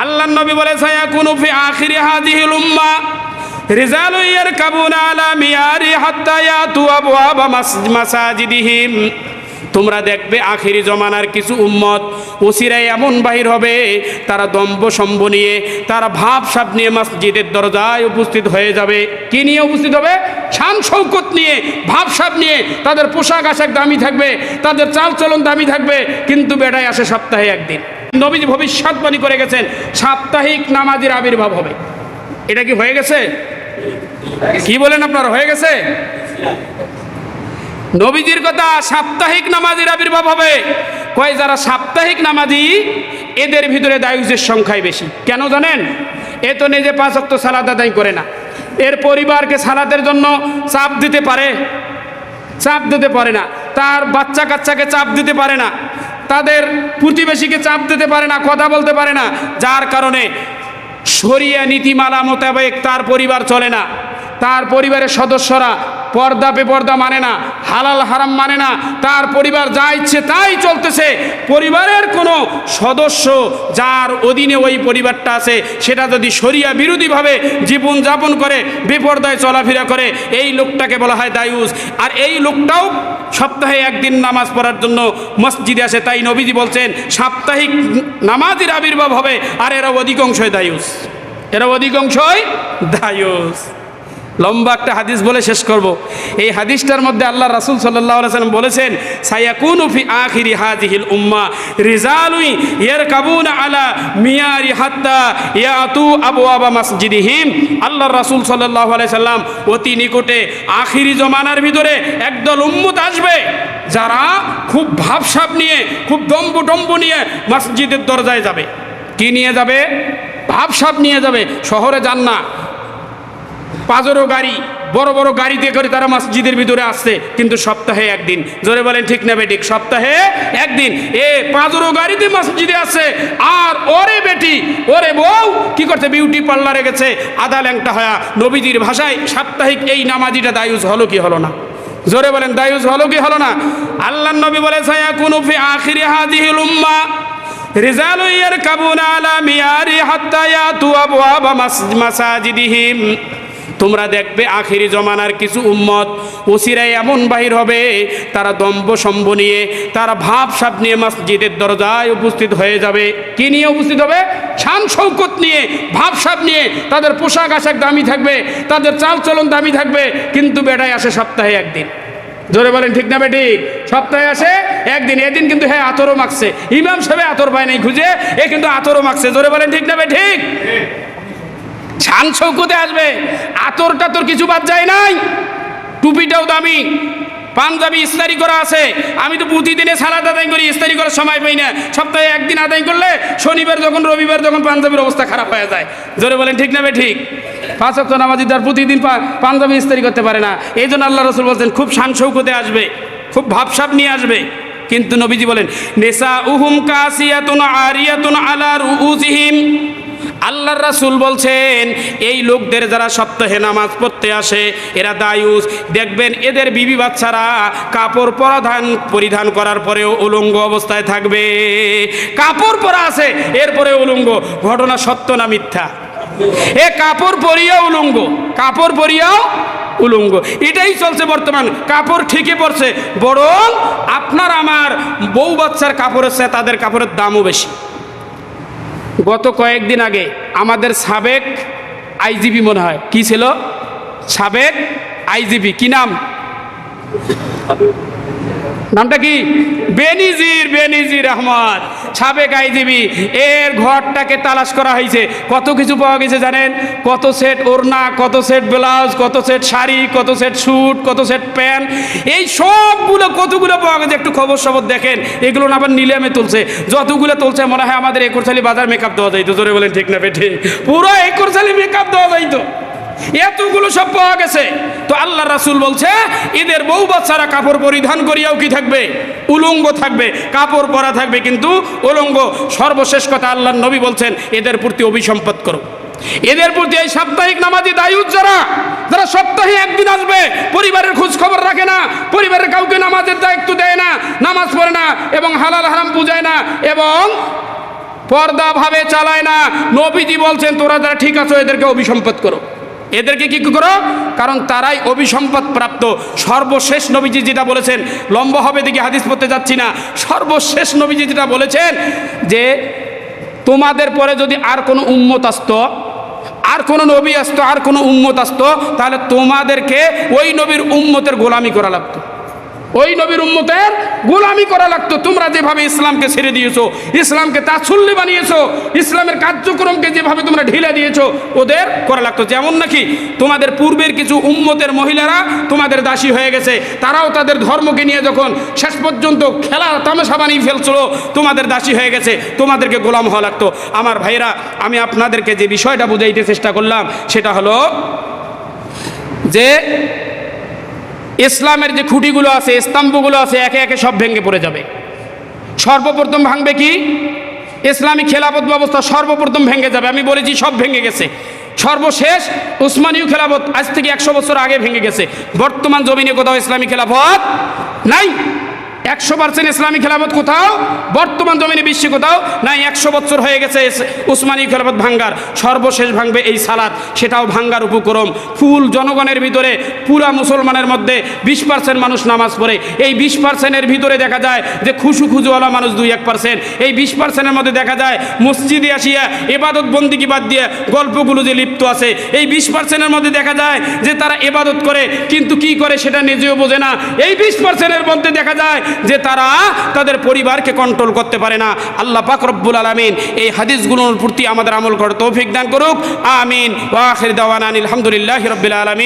আল্লাহ নবী বলে, সায়াকুনু ফি আখিরি হাদিহিল উম্মাহ রিজালু ইয়ারকাবুনা আলা মিয়ারি হাত্তা ইয়াতু আবওয়াবা মাস- মাসাজিদিহিম। তোমরা দেখবে আখিরি জমানার কিছু উম্মত ওসিরাই এমন বাহির হবে, তারা দম্ভ সম্ভ নিয়ে, তারা ভাব সাপ নিয়ে মসজিদের দরজায় উপস্থিত হয়ে যাবে। কি নিয়ে উপস্থিত হবে? শান শৌকত নিয়ে, ভাব সাপ নিয়ে, তাদের পোশাক আশাক দামি থাকবে, তাদের চাল চলন দামি থাকবে, কিন্তু বেটায় আসে সপ্তাহে একদিন। নবীজি ভবিষ্যৎবাণী করে গেছেন, সাপ্তাহিক নামাজের আবির্ভাব হবে। এটা কি হয়ে গেছে? কি বলেন আপনার, হয়ে গেছে? নবীজির কথা, সাপ্তাহিক নামাজির আবির্ভাব হবে। কয়, যারা সাপ্তাহিক নামাজি, এদের ভিতরে দায়ুসের সংখ্যাই বেশি। কেন জানেন? এ তো নিজে পাঁচ অক্ত সালাদ আদায় করে না। এর পরিবারকে সালাদের জন্য চাপ দিতে পারে। চাপ দিতে পারে না। তার বাচ্চা কাচ্চাকে চাপ দিতে পারে না। তাদের প্রতিবেশীকে চাপ দিতে পারে না, কথা বলতে পারে না। যার কারণে শরিয়া নীতিমালা মোতাবেক তার পরিবার চলে না। তার পরিবারের সদস্যরা পর্দা বেপর্দা মানে না, হালাল হারাম মানে না। তার পরিবার যা ইচ্ছে তাই চলতেছে। পরিবারের কোনো সদস্য যার অধীনে ওই পরিবারটা আছে, সেটা যদি শরিয়া বিরোধীভাবে জীবনযাপন করে, বেপর্দায় চলাফেরা করে, এই লোকটাকে বলা হয় দায়ুস। আর এই লোকটাও সপ্তাহে একদিন নামাজ পড়ার জন্য মসজিদে আসে, তাই নবীজি বলছেন, সাপ্তাহিক নামাজের আবির্ভাব হবে, আর এরা অধিকাংশই দায়ুস। এরা অধিকাংশই দায়ুস। লম্বা একটা হাদিস বলে শেষ করব। এই হাদিসটার মধ্যে আল্লাহ রাসুল সাল্লাহ সাল্লাম বলেছেন, সায়াকুনু ফি আখিরি হাজিহিল উম্মা রিজালুই ইয়ার কাবুন আলা মিয়ারি হাত্তা ইয়াতু আবু আবা মসজিদিহিম। আল্লাহ রাসুল সাল্লাহ সাল্লাম অতি নিকটে আখিরি জমানার ভিতরে একদল উম্মত আসবে, যারা খুব ভাবসাব নিয়ে, খুব দম্ব টম্ব নিয়ে মসজিদের দরজায় যাবে। কি নিয়ে যাবে? ভাবসাব নিয়ে যাবে। শহরে যান না। পাজরো গাড়ি, বড় বড় গাড়িতে করে তারা মসজিদের ভিতরে আসছে। কিন্তু সপ্তাহে একদিন। জোরে বলেন, ঠিক না বেঠিক? সপ্তাহে একদিন। এ পাজরো গাড়িতে মসজিদে আসছে। আর ওরে বেটি, ওরে বউ, কি করছে? বিউটি পার্লারে গেছে। আধা ল্যাংটা হয়া নবীজির ভাষায় সাপ্তাহিক এই নামাজিটা দায়ুজ হলো কি হলো না? জোরে বলেন, দায়ুজ হলো কি হলো না? আল্লাহ নবী বলে সায়া কুনু ফি আখিরি হাদিহিল উম্মা, রিজালু ইয়ারকাবুনা আলা মিয়ারি হাত্তা ইয়াতু আবওয়াবা মাস- মাসাজিদিহিম। তোমরা দেখবে আখিরি জমানার কিছু উম্মত ওসিরাই এমন বাহির হবে, তারা দম্ভ সম্ভ নিয়ে, তারা ভাব সাপ নিয়ে মসজিদের দরজায় উপস্থিত হয়ে যাবে। কি নিয়ে উপস্থিত হবে? শান শৌকত নিয়ে, ভাব সাপ নিয়ে, তাদের পোশাক আশাক দামি থাকবে, তাদের চাল চলন দামি থাকবে, কিন্তু বেটায় আসে সপ্তাহে একদিন। জোরে বলেন, ঠিক না বেটি সপ্তাহে আসে একদিন, এদিন কিন্তু হ্যাঁ আতরও মাখছে। ইমাম সাহেব আতর পায় নাই খুঁজে, এ কিন্তু আতরও মাখছে। জোরে বলেন, ঠিক না বে ঠিক? ছান চৌকুতে আসবে। আতর টাতর কিছু বাদ যায় নাই। টুপিটাও দামি। পাঞ্জাবি ইস্তারি করা আছে। আমি তো প্রতিদিনে সালাদ আদায় করি, ইস্তারি করার সময় পাই না। সপ্তাহে একদিন আদায় করলে শনিবার যখন, রবিবার যখন পাঞ্জাবির অবস্থা খারাপ হয়ে যায়। জোরে বলেন, ঠিক না ঠিক? পাঁচ অক্ট নামাজি তার প্রতিদিন পাঞ্জাবি ইস্তারি করতে পারে না। এই জন্য আল্লাহ রসুল বলছেন, খুব শান শৌকতে আসবে, খুব ভাবসাব নিয়ে আসবে। কিন্তু নবীজি বলেন নেশা উহুম কাসিয়াতুন আরিয়াতুন আলা রুউসিহিম। আল্লাহর রাসুল বলছেন, এই লোকদের যারা সপ্তাহে নামাজ পড়তে আসে, এরা দায়ুস। দেখবেন এদের বিবি বাচ্চারা কাপড় পরাধান, পরিধান করার পরেও উলঙ্গ অবস্থায় থাকবে। কাপড় পরা আছে, এরপরে উলঙ্গ। ঘটনা সত্য না মিথ্যা? এ কাপড় পরিয়াও উলঙ্গ, কাপড় পরিয়াও উলঙ্গ। এটাই চলছে বর্তমান। কাপড় ঠিকই পড়ছে বরং আপনার আমার বউ বাচ্চার কাপড়ের চেয়ে তাদের কাপড়ের দামও বেশি। গত কয়েকদিন আগে আমাদের সাবেক আইজিপি মনে হয়। কি ছিল? সাবেক আইজিবি কি নাম? নামটা কি? বেনিজির বেনিজির আহমদ। সাবেক আইজিবি এর ঘরটাকে তালাশ করা হয়েছে কত কিছু পাওয়া গেছে জানেন? কত সেট ওড়না, কত সেট ব্লাউজ, কত সেট শাড়ি, কত সেট স্যুট, কত সেট প্যান্ট। এই সবগুলো কতগুলো পাওয়া গেছে একটু খবর সবর দেখেন। এগুলো না আবার নিলামে তুলছে। যতগুলো তুলছে মনে হয় আমাদের একরশালি বাজার মেকআপ দেওয়া যাইতো। জোরে বলেন ঠিক না বেঠে। পুরো একরশালি মেকআপ দেওয়া যাইতো। এতগুলো সব পাওয়া গেছে। তো আল্লাহ রাসুল বলছে এদের বউ বাচ্চারা কাপড় পরিধান করিয়াও কি থাকবে? উলঙ্গ থাকবে, কাপড় পরা থাকবে, কিন্তু উলঙ্গ। সর্বশেষ কথা আল্লাহ নবী বলছেন, এদের প্রতি অভিসম্পদ করো। এদের প্রতি এই সাপ্তাহিক নামাজি দায়ুত যারা যারা সপ্তাহে একদিন আসবে, পরিবারের খোঁজ খবর রাখে না, পরিবারের কাউকে নামাজের দায়িত্ব দেয় না, নামাজ পড়ে না, এবং হালাল হারাম বুঝায় না, এবং পর্দা ভাবে চালায় না। নবীজি বলছেন, তোরা যারা ঠিক আছো, এদেরকে অভিসম্পদ করো। এদেরকে কি করো? কারণ তারাই অভিসম্পদ প্রাপ্ত। সর্বশেষ নবীজি যেটা বলেছেন, লম্বা হবে দেখি হাদিস পড়তে যাচ্ছি না। সর্বশেষ নবীজি যেটা বলেছেন যে, তোমাদের পরে যদি আর কোনো উম্মত আসত, আর কোনো নবী আসতো, আর কোনো উম্মত আসতো, তাহলে তোমাদেরকে ওই নবীর উম্মতের গোলামি করা লাগতো। ওই নবীর উম্মতের গোলামি করা লাগতো। তোমরা যেভাবে ইসলামকে ছেড়ে দিয়েছ, ইসলামকে তাছুল্লি বানিয়েছো, ইসলামের কার্যক্রমকে যেভাবে তোমরা ঢিলে দিয়েছ, ওদের করা লাগতো। যেমন নাকি তোমাদের পূর্বের কিছু উম্মতের মহিলারা তোমাদের দাসী হয়ে গেছে, তারাও তাদের ধর্মকে নিয়ে যখন শেষ পর্যন্ত খেলা তামাশা বানিয়ে ফেলছিল, তোমাদের দাসী হয়ে গেছে, তোমাদেরকে গোলাম হওয়া লাগতো। আমার ভাইরা আমি আপনাদেরকে যে বিষয়টা বুঝাইতে চেষ্টা করলাম, সেটা হলো যে ইসলামের যে খুঁটিগুলো আছে, স্তম্ভগুলো আছে, একে একে সব ভেঙে পড়ে যাবে। সর্বপ্রথম ভাঙবে কি? ইসলামী খেলাফত ব্যবস্থা সর্বপ্রথম ভেঙে যাবে। আমি বলেছি সব ভেঙে গেছে। সর্বশেষ উসমানীয় খেলাফত আজ থেকে একশো বছর আগে ভেঙে গেছে। বর্তমান জমিনে কোথাও ইসলামী খেলাফত নাই। একশো পার্সেন্ট ইসলামী খেলাফত কোথাও? বর্তমান জমিনে বিশ্বে কোথাও? নাই, একশো বছর হয়ে গেছে উসমানী খেলাফত ভাঙ্গার। সর্বশেষ ভাঙবে এই সালাদ। সেটাও ভাঙ্গার উপক্রম। ফুল জনগণের ভিতরে, পুরা মুসলমানের মধ্যে বিশ পার্সেন্ট মানুষ নামাজ পড়ে। এই বিশ পার্সেন্টের ভিতরে দেখা যায় যে খুশু খুজুওয়ালা মানুষ দুই এক পার্সেন্ট। এই বিশ পার্সেন্টের মধ্যে দেখা যায় মসজিদে আসিয়া এবাদত বন্দিকি বাদ দিয়ে গল্পগুলো যে লিপ্ত আছে। এই বিশ পার্সেন্টের মধ্যে দেখা যায় যে তারা এবাদত করে, কিন্তু কি করে সেটা নিজেও বোঝে না। এই বিশ পার্সেন্টের মধ্যে দেখা যায় যে তারা তাদের পরিবারকে কন্ট্রোল করতে পারে না। আল্লাহ পাক রব্বুল আলমিন এই হাদিসগুলোর প্রতি আমাদের আমল করে তৌফিক দান করুক। আমিন। ওয়াখির দাওয়ান আলহামদুলিল্লাহ রব্বিল আলমিন।